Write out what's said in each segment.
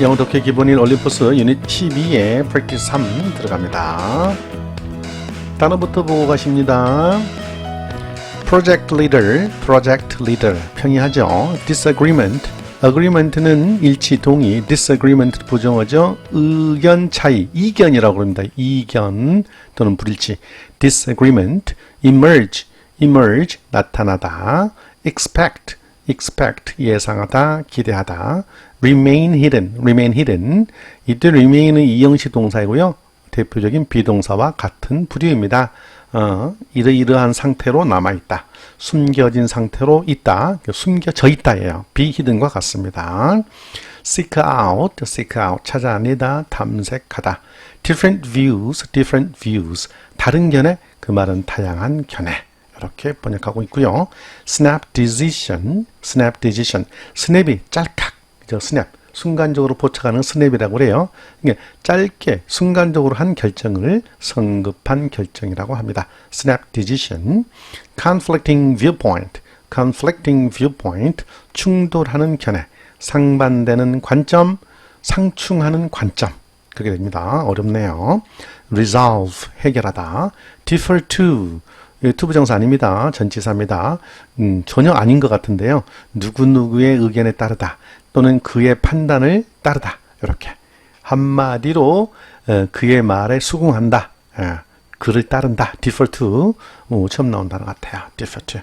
영어 독해 기본인 올림포스 유닛 12에 프랙티스 3 들어갑니다. 단어부터 보고 가십니다. project leader, project leader 평이하죠. disagreement, agreement는 일치, 동의, disagreement 부정어죠. 의견 차이, 이견이라고 합니다. 이견 또는 불일치. disagreement, emerge, emerge 나타나다. expect, expect 예상하다, 기대하다. remain hidden, remain hidden. 이때 remain은 이형식 동사이고요. 대표적인 비동사와 같은 부류입니다. 어, 이러이러한 상태로 남아있다. 숨겨진 상태로 있다. 숨겨져 있다예요. be hidden과 같습니다. seek out, seek out, 찾아내다, 탐색하다. different views, different views. 다른 견해, 그 말은 다양한 견해. 이렇게 번역하고 있고요. snap decision, snap decision. 스냅이 짤칵, 저 스냅. 순간적으로 포착하는 스냅이라고 그래요. 이게 짧게 순간적으로 한 결정을 성급한 결정이라고 합니다. snap decision, conflicting viewpoint, conflicting viewpoint, 충돌하는 견해, 상반되는 관점, 상충하는 관점. 그렇게 됩니다. 어렵네요. resolve, 해결하다. differ to, 투부정사 아닙니다. 전치사입니다. 음, 전혀 아닌 것 같은데요. 누구누구의 의견에 따르다. 또는 그의 판단을 따르다. 이렇게. 한마디로 어, 그의 말에 수긍한다. 예, 그를 따른다. to. 어, 처음 나온 단어 같아요. to.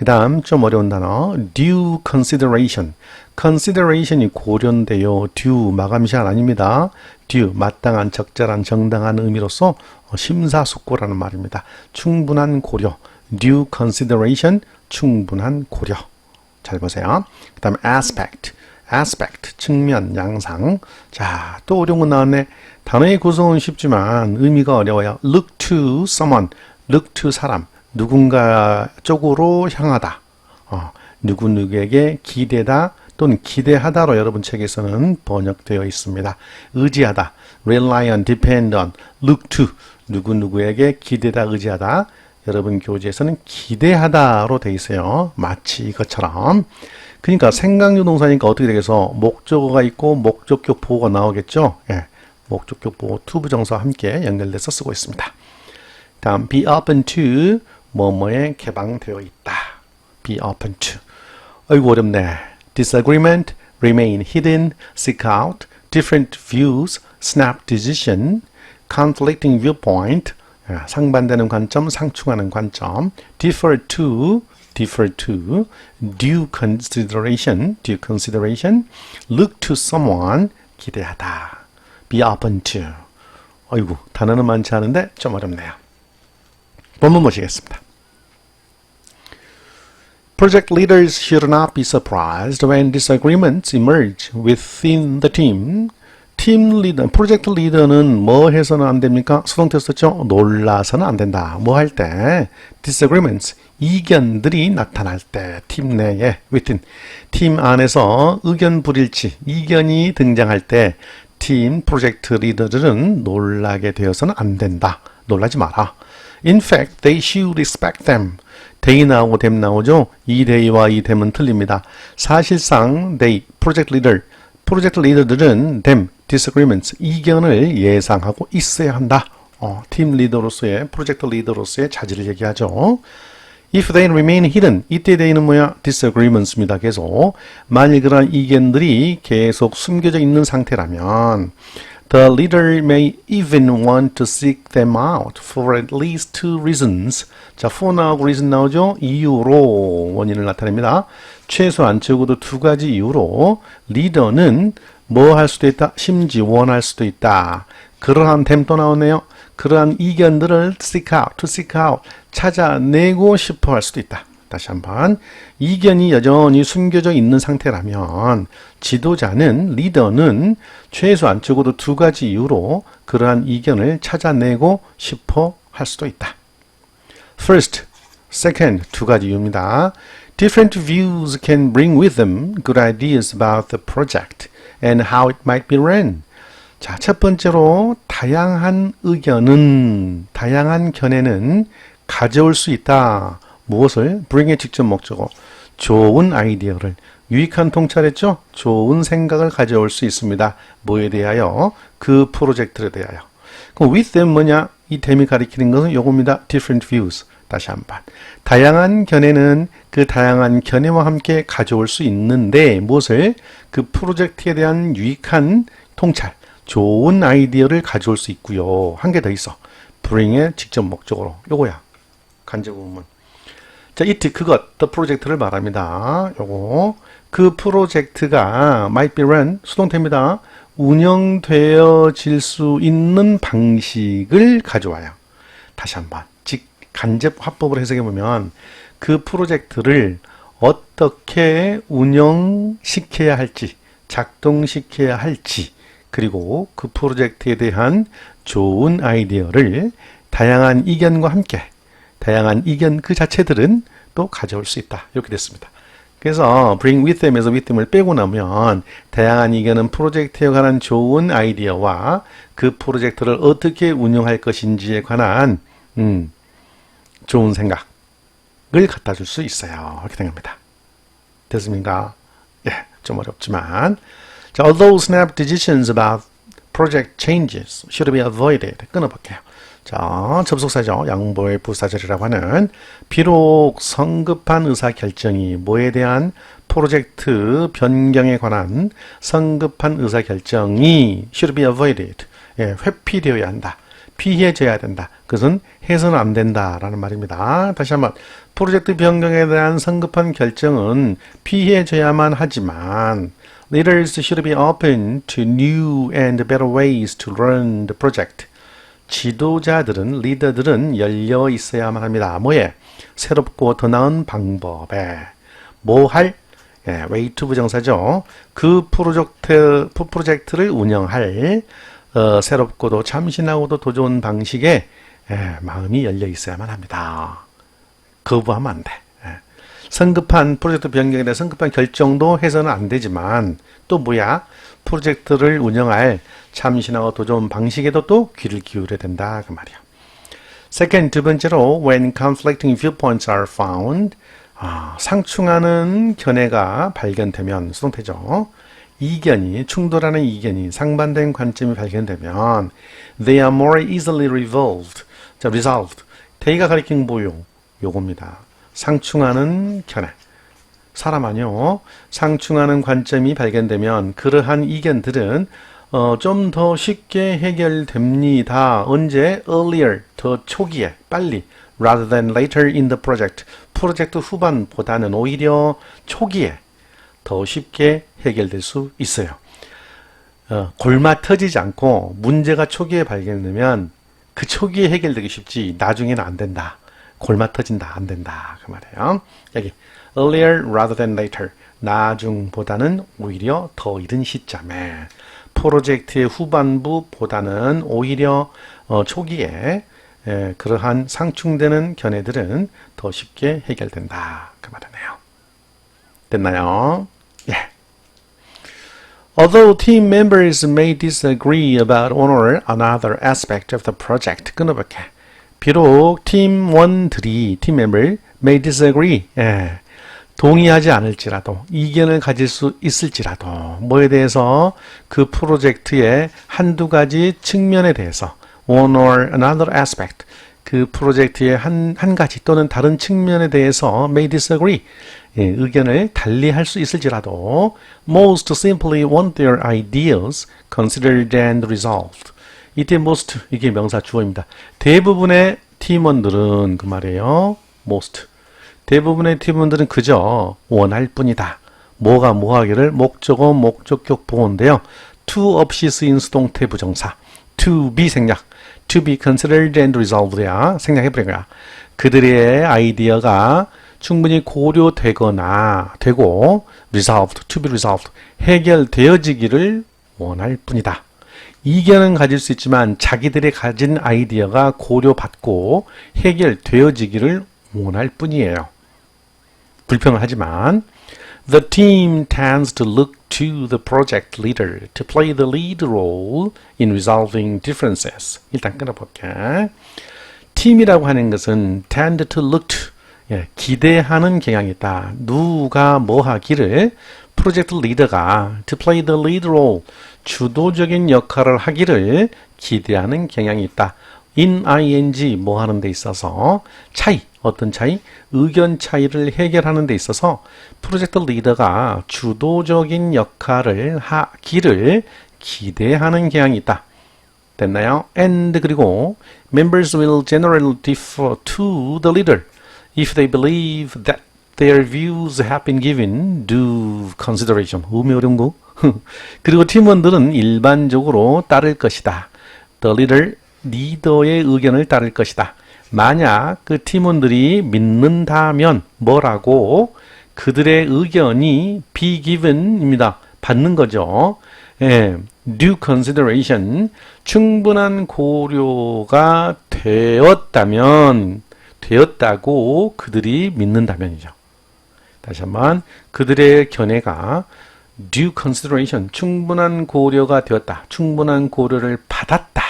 그 다음 좀 어려운 단어 due consideration. consideration이 고려인데요. due 마감시한 아닙니다. due 마땅한 적절한 정당한 의미로서 어, 심사숙고라는 말입니다. 충분한 고려. due consideration 충분한 고려. 잘 보세요. 그 다음에 aspect. aspect 측면 양상. 자또 어려운 거 나왔네. 단어의 구성은 쉽지만 의미가 어려워요. look to someone. look to 사람 누군가 쪽으로 향하다. 어, 누구누구에게 기대다 또는 기대하다로 여러분 책에서는 번역되어 있습니다. 의지하다. rely on, depend on, look to. 누구누구에게 기대다, 의지하다. 여러분 교재에서는 기대하다로 되어 있어요. 마치 이것처럼. 그러니까 생각류 동사니까 어떻게 되겠어? 목적어가 있고 목적격 보호가 나오겠죠? 예. 목적격 보호 투부정사와 함께 연결돼서 쓰고 있습니다. 다음 be open to 뭐뭐에 개방되어 있다. be open to. 어이구 어렵네. disagreement, remain hidden, seek out, different views, snap decision, conflicting viewpoint, 아, 상반되는 관점, 상충하는 관점, differ to, differ to, due consideration, due consideration, look to someone, 기대하다. be open to. 어이구, 단어는 많지 않은데 좀 어렵네요. 본문 보시겠습니다. Project leaders should not be surprised when disagreements emerge within the team. 팀 리더, 프로젝트 리더는 뭐 해서는 안 됩니까? 수동태 썼죠? 놀라서는 안 된다. 뭐 할 때? disagreements, 이견들이 나타날 때, 팀 내에, within, 팀 안에서 의견 불일치, 이견이 등장할 때, 팀 프로젝트 리더들은 놀라게 되어서는 안 된다. 놀라지 마라. In fact, they should expect them. they 나오고 them 나오죠? 이 they와 이 them은 틀립니다. 사실상 they, project leader, 프로젝트 리더들은 them, disagreements, 이견을 예상하고 있어야 한다. 어, 팀 리더로서의, 프로젝트 리더로서의 자질을 얘기하죠. If they remain hidden, 이때 they는 뭐야? disagreements입니다. 계속. 만일 그런 이견들이 계속 숨겨져 있는 상태라면 The leader may even want to seek them out for at least two reasons. 자, for 나오고 reason 나오죠? 이유로 원인을 나타냅니다. 최소한 적어도 두 가지 이유로 리더는 뭐 할 수도 있다? 심지 원할 수도 있다. 그러한 댐또 나오네요. 그러한 이견들을 seek out, to seek out, 찾아내고 싶어 할 수도 있다. 다시 한번 이견이 여전히 숨겨져 있는 상태라면 지도자는 리더는 최소한 적어도 두 가지 이유로 그러한 이견을 찾아내고 싶어 할 수도 있다. First, second 두 가지 이유입니다. Different views can bring with them good ideas about the project and how it might be run. 자, 첫 번째로 다양한 의견은 다양한 견해는 가져올 수 있다. 무엇을? bring의 직접 목적어. 좋은 아이디어를, 유익한 통찰했죠? 좋은 생각을 가져올 수 있습니다. 뭐에 대하여? 그 프로젝트에 대하여. 그럼 with them 뭐냐? 이 댐이 가리키는 것은 요겁니다. different views. 다시 한번. 다양한 견해는 그 다양한 견해와 함께 가져올 수 있는데 무엇을? 그 프로젝트에 대한 유익한 통찰, 좋은 아이디어를 가져올 수 있고요. 한 개 더 있어. bring의 직접 목적으로. 요거야. 간접 부분. 자, it 그것 the 프로젝트를 말합니다. 요거 그 프로젝트가 might be run 수동태입니다. 운영되어질 수 있는 방식을 가져와요. 다시 한번 즉 간접 화법으로 해석해 보면 그 프로젝트를 어떻게 운영시켜야 할지 작동시켜야 할지 그리고 그 프로젝트에 대한 좋은 아이디어를 다양한 이견과 함께 다양한 이견 그 자체들은 또 가져올 수 있다. 이렇게 됐습니다. 그래서 bring with them에서 with them을 빼고 나면 다양한 이견은 프로젝트에 관한 좋은 아이디어와 그 프로젝트를 어떻게 운영할 것인지에 관한 음, 좋은 생각을 갖다 줄 수 있어요. 이렇게 된 겁니다. 됐습니까? 예, 좀 어렵지만 자, although snap decisions about project changes should be avoided. 끊어볼게요. 자, 접속사죠. 양보의 부사절이라고 하는 비록 성급한 의사 결정이 뭐에 대한 프로젝트 변경에 관한 성급한 의사 결정이 should be avoided. 예, 회피되어야 한다. 피해져야 된다. 그것은 해서는 안 된다라는 말입니다. 다시 한번 프로젝트 변경에 대한 성급한 결정은 피해져야만 하지만 leaders should be open to new and better ways to run the project. 지도자들은 리더들은 열려 있어야만 합니다. 뭐에? 새롭고 더 나은 방법에 뭐할 예, to 부정사죠. 그 프로젝트 프로젝트를 운영할 어, 새롭고도 참신하고도 더 좋은 방식에 예, 마음이 열려 있어야만 합니다. 거부하면 안 돼. 예. 성급한 프로젝트 변경에 대한 성급한 결정도 해서는 안 되지만 또 뭐야? 프로젝트를 운영할 참신하고 더 좋은 방식에도 또 귀를 기울여야 된다 그 말이야. Second, 두 번째로 when conflicting viewpoints are found 아, 상충하는 견해가 발견되면 수동태죠. 이견이 충돌하는 이견이 상반된 관점이 발견되면 they are more easily revolved. 자, resolved. 대의가 가리킨 뭐요? 요겁니다. 상충하는 견해. 사람 아니요. 상충하는 관점이 발견되면 그러한 이견들은 어, 좀 더 쉽게 해결됩니다. 언제? earlier, 더 초기에, 빨리, rather than later in the project. 프로젝트 후반보다는 오히려 초기에 더 쉽게 해결될 수 있어요. 어, 골마 터지지 않고 문제가 초기에 발견되면 그 초기에 해결되기 쉽지 나중에는 안 된다. 골마 터진다. 안 된다. 그 말이에요. 여기 earlier rather than later. 나중보다는 오히려 더 이른 시점에 프로젝트의 후반부보다는 오히려 어, 초기에 에, 그러한 상충되는 견해들은 더 쉽게 해결된다. 그 말이네요. 됐나요? 예. Although team members may disagree about one or another aspect of the project, 끊어볼게. 비록 팀원들이, 팀 멤버, may disagree, 예. 동의하지 않을지라도 이견을 가질 수 있을지라도 뭐에 대해서 그 프로젝트의 한두 가지 측면에 대해서 one or another aspect 그 프로젝트의 한, 한 가지 또는 다른 측면에 대해서 may disagree 예, 의견을 달리할 수 있을지라도 most simply want their ideas considered and resolved 이때 most 이게 명사 주어입니다. 대부분의 팀원들은 그 말이에요. most 대부분의 팀원들은 그저 원할 뿐이다. 뭐가 뭐하기를 목적어 목적격 보호인데요. to 없이 쓰인 수동태 부정사 to be 생략 to be considered and resolved야 생략해버린 거야. 그들의 아이디어가 충분히 고려되거나 되고 resolved, to be resolved 해결되어지기를 원할 뿐이다. 이견은 가질 수 있지만 자기들이 가진 아이디어가 고려받고 해결되어지기를 원할 뿐이에요. 불평을 하지만 The team tends to look to the project leader to play the lead role in resolving differences. 일단 끊어볼게. 팀이라고 하는 것은 tend to look to 예, 기대하는 경향이 있다. 누가 뭐 하기를 프로젝트 리더가 to play the lead role 주도적인 역할을 하기를 기대하는 경향이 있다. in ing 뭐 하는 데 있어서 차이 어떤 차이 의견 차이를 해결하는 데 있어서 프로젝트 리더가 주도적인 역할을 하기를 기대하는 경향이 있다. 됐나요? and 그리고 members will generally defer to the leader if they believe that their views have been given due consideration. 음이 어려운 거. 그리고 팀원들은 일반적으로 따를 것이다. The leader, 리더의 의견을 따를 것이다. 만약 그 팀원들이 믿는다면 뭐라고 그들의 의견이 be given입니다. 받는 거죠. 예, due consideration 충분한 고려가 되었다면 되었다고 그들이 믿는다면이죠. 다시 한번 그들의 견해가 due consideration 충분한 고려가 되었다. 충분한 고려를 받았다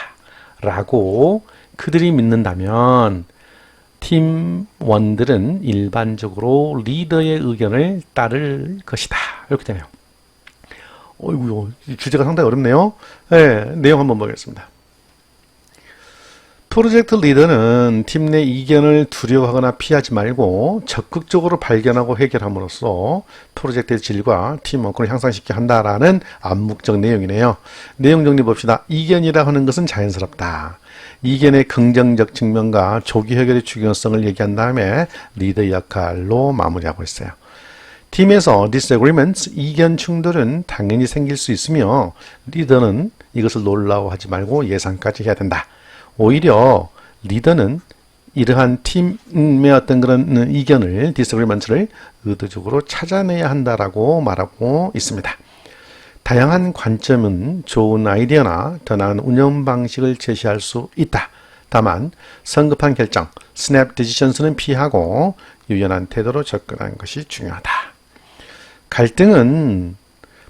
라고 그들이 믿는다면 팀원들은 일반적으로 리더의 의견을 따를 것이다. 이렇게 되네요. 어이구, 주제가 상당히 어렵네요. 네, 내용 한번 보겠습니다. 프로젝트 리더는 팀 내 이견을 두려워하거나 피하지 말고 적극적으로 발견하고 해결함으로써 프로젝트의 질과 팀워크를 향상시키게 한다라는 암묵적 내용이네요. 내용 정리 봅시다. 이견이라 하는 것은 자연스럽다. 이견의 긍정적 측면과 조기 해결의 중요성을 얘기한 다음에 리더 역할로 마무리하고 있어요. 팀에서 disagreements, 이견 충돌은 당연히 생길 수 있으며 리더는 이것을 놀라워하지 말고 예상까지 해야 된다. 오히려 리더는 이러한 팀의 어떤 그런 이견을, disagreements를 의도적으로 찾아내야 한다라고 말하고 있습니다. 다양한 관점은 좋은 아이디어나 더 나은 운영 방식을 제시할 수 있다. 다만 성급한 결정, snap decisions는 피하고 유연한 태도로 접근하는 것이 중요하다. 갈등은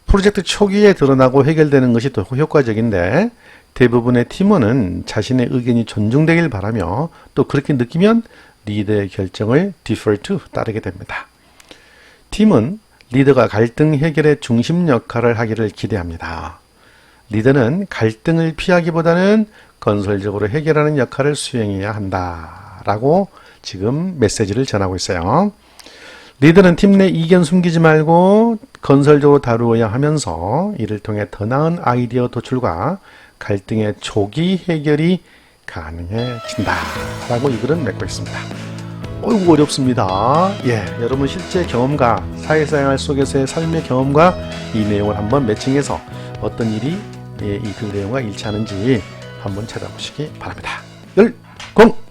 프로젝트 초기에 드러나고 해결되는 것이 더 효과적인데 대부분의 팀원은 자신의 의견이 존중되길 바라며 또 그렇게 느끼면 리더의 결정을 defer to 따르게 됩니다. 팀은 리더가 갈등 해결의 중심 역할을 하기를 기대합니다. 리더는 갈등을 피하기보다는 건설적으로 해결하는 역할을 수행해야 한다라고 지금 메시지를 전하고 있어요. 리더는 팀 내 이견 숨기지 말고 건설적으로 다루어야 하면서 이를 통해 더 나은 아이디어 도출과 갈등의 조기 해결이 가능해진다. 라고 이 글은 맺고 있습니다. 어이구 어렵습니다. 예, 여러분 실제 경험과 사회생활 속에서의 삶의 경험과 이 내용을 한번 매칭해서 어떤 일이 예, 이글 내용과 일치하는지 한번 찾아보시기 바랍니다. 열공!